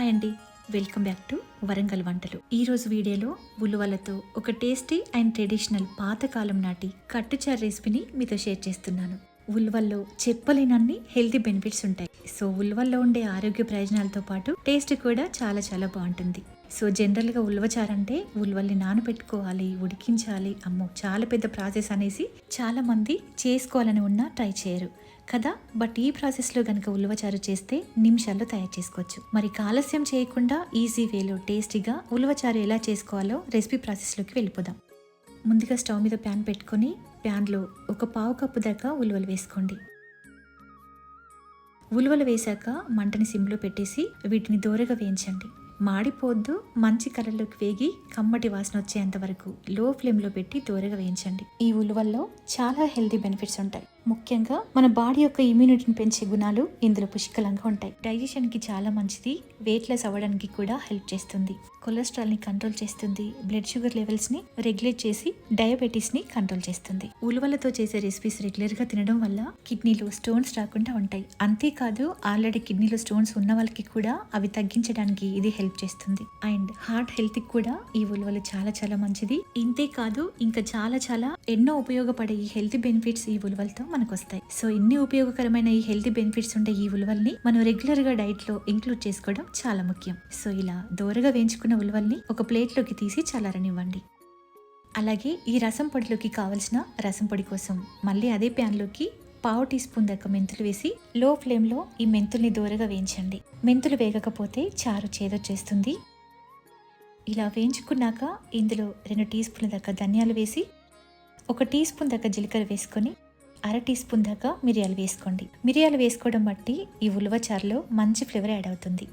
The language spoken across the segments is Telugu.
హాయ్ అండి వెల్కమ్ బ్యాక్ టు వరంగల్ వంటలు. ఈరోజు వీడియోలో ఉలువలతో ఒక టేస్టీ అండ్ ట్రెడిషనల్ పాతకాలం నాటి కట్టుచార్ రెసిపీని మీతో షేర్ చేస్తున్నాను. ఉల్వల్లో చెప్పలేనన్ని హెల్తీ బెనిఫిట్స్ ఉంటాయి. సో ఉల్వల్లో ఉండే ఆరోగ్య ప్రయోజనాలతో పాటు టేస్ట్ కూడా చాలా చాలా బాగుంటుంది. సో జనరల్గా ఉల్వచారంటే ఉల్వల్ని నానబెట్టుకోవాలి ఉడికించాలి. అమ్మో చాలా పెద్ద ప్రాసెస్ అనేసి చాలామంది చేసుకోవాలని ఉన్నా ట్రై చేయరు కదా. బట్ ఈ ప్రాసెస్లో కనుక ఉలవచారు చేస్తే నిమిషాల్లో తయారు చేసుకోవచ్చు. మరి ఆలస్యం చేయకుండా ఈజీ వేలో టేస్టీగా ఉలవచారు ఎలా చేసుకోవాలో రెసిపీ ప్రాసెస్లోకి వెళ్ళిపోదాం. ముందుగా స్టవ్ మీద ప్యాన్ పెట్టుకొని ప్యాన్లో ఒక పావు కప్పు దాకా ఉలువలు వేసుకోండి. ఉలువలు వేశాక మంటని సిమ్లో పెట్టేసి వీటిని దూరగా వేయించండి. మాడిపోద్దు మంచి కలర్లోకి వేగి కమ్మటి వాసన వచ్చేంత వరకు లో ఫ్లేమ్లో పెట్టి దూరగా వేయించండి. ఈ ఉలువల్లో చాలా హెల్తీ బెనిఫిట్స్ ఉంటాయి. ముఖ్యంగా మన బాడీ యొక్క ఇమ్యూనిటీని పెంచే గుణాలు ఇందులో పుష్కలంగా ఉంటాయి. డైజెషన్కి చాలా మంచిది. వెయిట్ లెస్ అవ్వడానికి కూడా హెల్ప్ చేస్తుంది. కొలెస్ట్రాల్ని కంట్రోల్ చేస్తుంది. బ్లడ్ షుగర్ లెవెల్స్ని రెగ్యులేట్ చేసి డయాబెటీస్ని కంట్రోల్ చేస్తుంది. ఉలువలతో చేసే రెసిపీస్ రెగ్యులర్గా తినడం వల్ల కిడ్నీలో స్టోన్స్ రాకుండా ఉంటాయి. అంతేకాదు ఆల్రెడీ కిడ్నీలో స్టోన్స్ ఉన్న వాళ్ళకి కూడా అవి తగ్గించడానికి ఇది హెల్ప్ చేస్తుంది. అండ్ హార్ట్ హెల్త్కి కూడా ఈ ఉలువలు చాలా చాలా మంచిది. ఇంతే కాదు ఇంకా చాలా చాలా ఎన్నో ఉపయోగపడే ఈ హెల్త్ బెనిఫిట్స్ ఈ ఉలువలతో మనకు వస్తాయి సో ఇన్ని ఉపయోగకరమైన ఈ హెల్తీ బెనిఫిట్స్ ఉండే ఈ ఉలవల్ని మనం రెగ్యులర్గా డైట్లో ఇంక్లూడ్ చేసుకోవడం చాలా ముఖ్యం. సో ఇలా దోరగా వేయించుకున్న ఉలవల్ని ఒక ప్లేట్లోకి తీసి చల్లారనివ్వండి. అలాగే ఈ రసం పొడిలోకి కావలసిన రసం పొడి కోసం మళ్ళీ అదే ప్యాన్లోకి పావు టీ స్పూన్ దాకా మెంతులు వేసి లో ఫ్లేమ్లో ఈ మెంతుల్ని దూరగా వేయించండి. మెంతులు వేగకపోతే చారు చేదొచ్చేస్తుంది ఇలా వేయించుకున్నాక ఇందులో రెండు టీ స్పూన్ల దాకా ధనియాలు వేసి ఒక టీ స్పూన్ దాకా జీలకర్ర వేసుకొని అర టీ స్పూన్ దాకా మిరియాలు వేసుకోండి. మిరియాలు వేసుకోవడం బట్టి ఈ ఉలవ చారులో మంచి ఫ్లేవర్ యాడ్ అవుతుంది.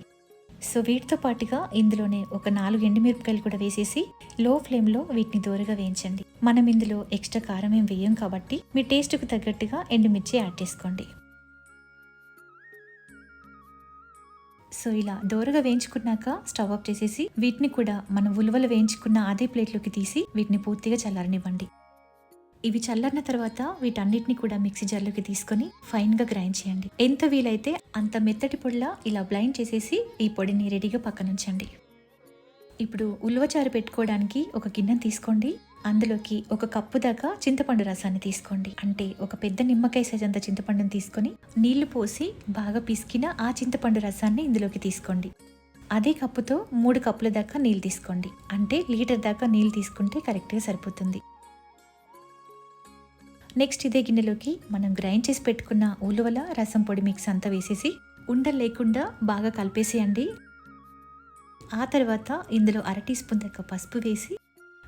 సో వీటితో పాటుగా ఇందులోనే ఒక నాలుగు ఎండుమిరపకాయలు కూడా వేసేసి లో ఫ్లేమ్లో వీటిని దూరగా వేయించండి. మనం ఇందులో ఎక్స్ట్రా కారం ఏం వేయం కాబట్టి మీ టేస్ట్కు తగ్గట్టుగా ఎండుమిర్చి యాడ్ చేసుకోండి. సో ఇలా దోరగా వేయించుకున్నాక స్టవ్ ఆఫ్ చేసేసి వీటిని కూడా మనం ఉలవలు వేయించుకున్న అదే ప్లేట్లోకి తీసి వీటిని పూర్తిగా చల్లారనివ్వండి. ఇవి చల్లన్న తర్వాత వీటన్నిటిని కూడా మిక్సీ జార్లోకి తీసుకొని ఫైన్గా గ్రైండ్ చేయండి. ఎంత వీలైతే అంత మెత్తటి పొడిలా ఇలా బ్లైండ్ చేసేసి ఈ పొడిని రెడీగా పక్కన ఉంచండి. ఇప్పుడు ఉల్వచారు పెట్టుకోవడానికి ఒక గిన్నె తీసుకోండి. అందులోకి ఒక కప్పు దాకా చింతపండు రసాన్ని తీసుకోండి. అంటే ఒక పెద్ద నిమ్మకాయ సైజ్ అంత చింతపండుని తీసుకొని నీళ్ళు పోసి బాగా పిసికిన ఆ చింతపండు రసాన్ని ఇందులోకి తీసుకోండి. అదే కప్పుతో మూడు కప్పుల దాకా నీళ్ళు తీసుకోండి. అంటే లీటర్ దాకా నీళ్ళు తీసుకుంటే కరెక్ట్గా సరిపోతుంది. నెక్స్ట్ ఇదే గిన్నెలోకి మనం గ్రైండ్ చేసి పెట్టుకున్న ఉలవల రసం పొడి మిక్స్ అంతా వేసేసి ఉండలు లేకుండా బాగా కలిపేసేయండి. ఆ తర్వాత ఇందులో అర టీ స్పూన్ దగ్గర పసుపు వేసి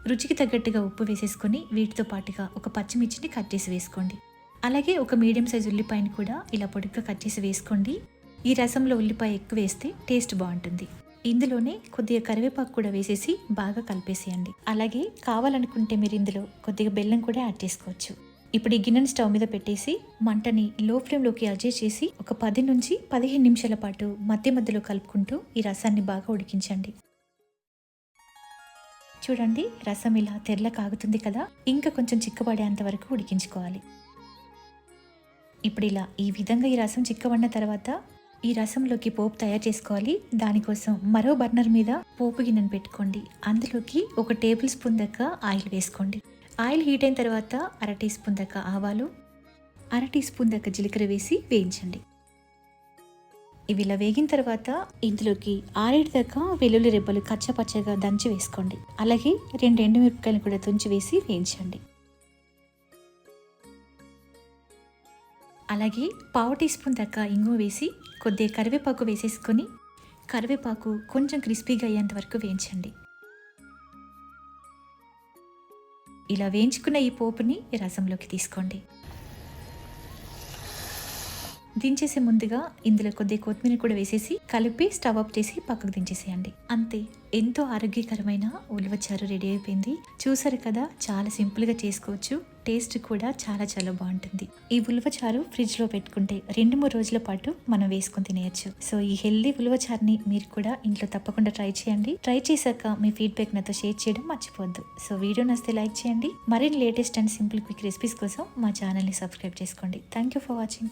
రుచికి తగ్గట్టుగా ఉప్పు వేసేసుకొని వీటితో పాటుగా ఒక పచ్చిమిర్చిని కట్ చేసి వేసుకోండి. అలాగే ఒక మీడియం సైజ్ ఉల్లిపాయని కూడా ఇలా పొడిగ్గా కట్ చేసి వేసుకోండి. ఈ రసంలో ఉల్లిపాయ ఎక్కువ వేస్తే టేస్ట్ బాగుంటుంది. ఇందులోనే కొద్దిగా కరివేపాకు కూడా వేసేసి బాగా కలిపేసేయండి. అలాగే కావాలనుకుంటే మీరు ఇందులో కొద్దిగా బెల్లం కూడా యాడ్ చేసుకోవచ్చు. ఇప్పుడు ఈ గిన్నెని స్టవ్ మీద పెట్టేసి మంటని లో ఫ్లేమ్లోకి అడ్జస్ట్ చేసి ఒక పది నుంచి పదిహేను నిమిషాల పాటు మధ్య మధ్యలో కలుపుకుంటూ ఈ రసాన్ని బాగా ఉడికించండి. చూడండి రసం ఇలా తెల్ల కాగుతుంది కదా? ఇంకా కొంచెం చిక్కబడేంత వరకు ఉడికించుకోవాలి. ఇప్పుడు ఇలా ఈ విధంగా ఈ రసం చిక్కబడిన తర్వాత ఈ రసంలోకి పోపు తయారు చేసుకోవాలి. దానికోసం మరో బర్నర్ మీద పోపు గిన్నెను పెట్టుకోండి. అందులోకి ఒక టేబుల్ స్పూన్ దాకా ఆయిల్ వేసుకోండి. ఆయిల్ హీట్ అయిన తర్వాత అర టీ స్పూన్ దాకా ఆవాలు అర టీ స్పూన్ దాకా జీలకర్ర వేసి వేయించండి. ఇవి ఇలా వేగిన తర్వాత ఇందులోకి ఆరేడు దాకా వెల్లుల్లి రెబ్బలు కచ్చపచ్చగా దంచి వేసుకోండి. అలాగే రెండు ఎండుమిరపకాయలు కూడా తుంచి వేసి వేయించండి. అలాగే పావు టీ స్పూన్ దాకా ఇంగు వేసి కొద్దిగా కరివేపాకు వేసేసుకొని కరివేపాకు కొంచెం క్రిస్పీగా అయ్యేంత వరకు వేయించండి. ఇలా వేయించుకున్న ఈ పోపుని రసంలోకి తీసుకోండి. దించేసే ముందుగా ఇందులో కొద్దిగా కొత్తిమీర కూడా వేసేసి కలిపి స్టవ్ ఆఫ్ చేసి పక్కకు దించేసేయండి. అంతే ఎంతో ఆరోగ్యకరమైన ఉలవచారు రెడీ అయిపోయింది. చూసారు కదా చాలా సింపుల్గా చేసుకోవచ్చు. టేస్ట్ కూడా చాలా చాలా బాగుంటుంది. ఈ ఉలవచారు ఫ్రిడ్జ్లో పెట్టుకుంటే రెండు మూడు రోజుల పాటు మనం వేసుకొని తినేయచ్చు. సో ఈ హెల్దీ ఉలవచారుని మీరు కూడా ఇంట్లో తప్పకుండా ట్రై చేయండి. ట్రై చేశాక మీ ఫీడ్బ్యాక్ నాతో షేర్ చేయడం మర్చిపోవద్దు. సో వీడియో నస్తే లైక్ చేయండి. మరిన్ని latest and simple quick recipes కోసం మా ఛానల్ని సబ్స్క్రైబ్ చేసుకోండి. Thank you for watching.